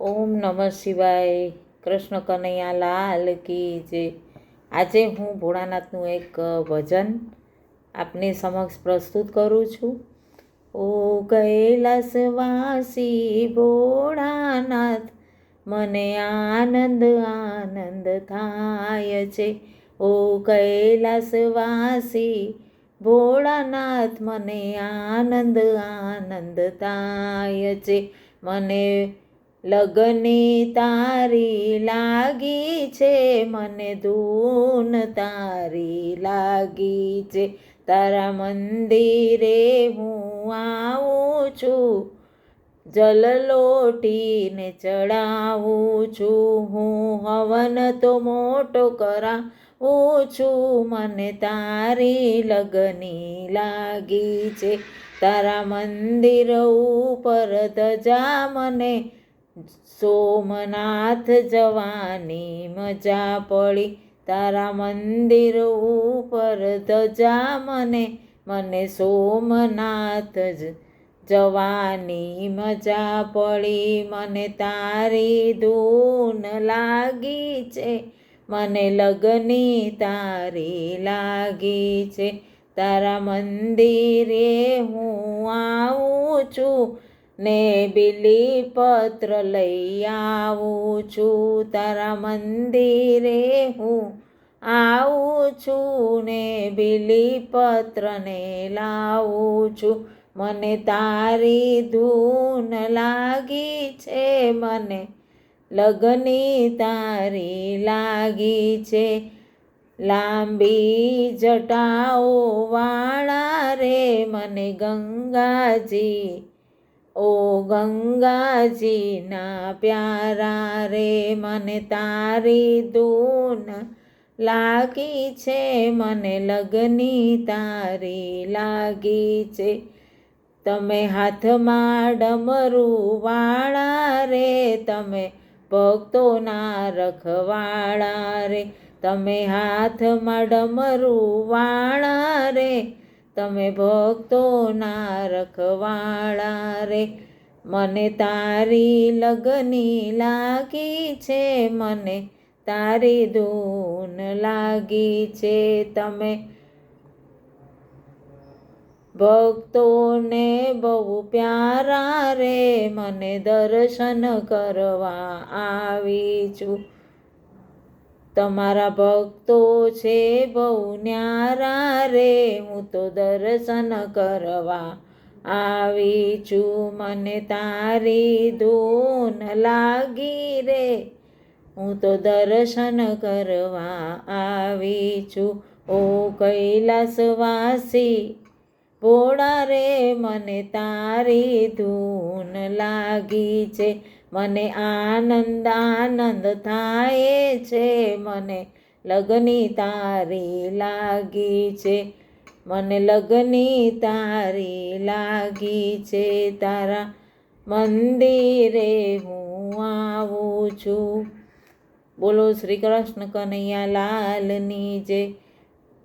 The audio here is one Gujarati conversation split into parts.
ઓમ નમઃ શિવાય. કૃષ્ણ કનૈયા લાલ કી જે આજે હું ભોળાનાથનું એક ભજન આપની સમક્ષ પ્રસ્તુત કરું છું. ઓ કૈલાસવાસી ભોળાનાથ, મને આનંદ આનંદ થાય છે. ઓ કૈલાસવાસી ભોળાનાથ, મને આનંદ આનંદ થાય છે. મને લગની તારી લાગી છે, મને ધૂન તારી લાગી છે. તારા મંદિરે હું આવું છું, જલ લોટીને ચડાવું છું. હું હવન તો મોટો કરાવું છું, મને તારી લગની લાગી છે. તારા મંદિર ઉપર ધજા મને સોમનાથ જવાની મજા પડી. તારા મંદિર ઉપર ધજા મને મને સોમનાથ જ જવાની મજા પડી. મને તારી ધૂન લાગી છે, મને લગની તારી લાગી છે. તારા મંદિરે હું આવું છું ને બિલીપત્ર લઈ આવું છું, તારા મંદિરે હું આવું છું ને બિલીપત્રને લાવું છું. મને તારી ધૂન લાગી છે, મને લગની તારી લાગી છે. લાંબી જટાઓ વાળા રે, મને ગંગાજી ઓ ગંગાજીના પ્યારા રે, મને તારી ધૂન લાગી છે, મને લગની તારી લાગી છે. તમે હાથમાં ડમરું વાળા રે, તમે ભક્તોના રખવાળા રે, તમે હાથમાં ડમરું વાળા રે તમે ભક્તોના રખવાળા રે. મને તારી લગની લાગી છે, મને તારી ધૂન લાગી છે. તમે ભક્તોને બહુ પ્યારા રે, મને દર્શન કરવા આવી છું. તમારા ભક્તો છે બહુ ન્યારા રે હું તો દર્શન કરવા આવી છું. મને તારી ધૂન લાગી રે. હું તો દર્શન કરવા આવી છું. ઓ કૈલાસવાસી, ભોળા રે, મને તારી ધૂન લાગી છે. મને આનંદ આનંદ થાય છે. મને લગની તારી લાગી છે. મને લગની તારી લાગી છે. તારા મંદિરે હું આવું છું. બોલો શ્રી કૃષ્ણ કનૈયા લાલની જે.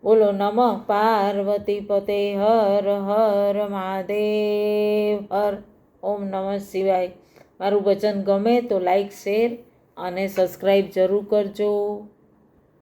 બોલો, નમઃ પાર્વતી પતે હર હર મહાદેવ હર. ઓમ નમઃ શિવાય. મારું વચન ગમે તો લાઈક, શેર અને સબસ્ક્રાઈબ જરૂર કરજો.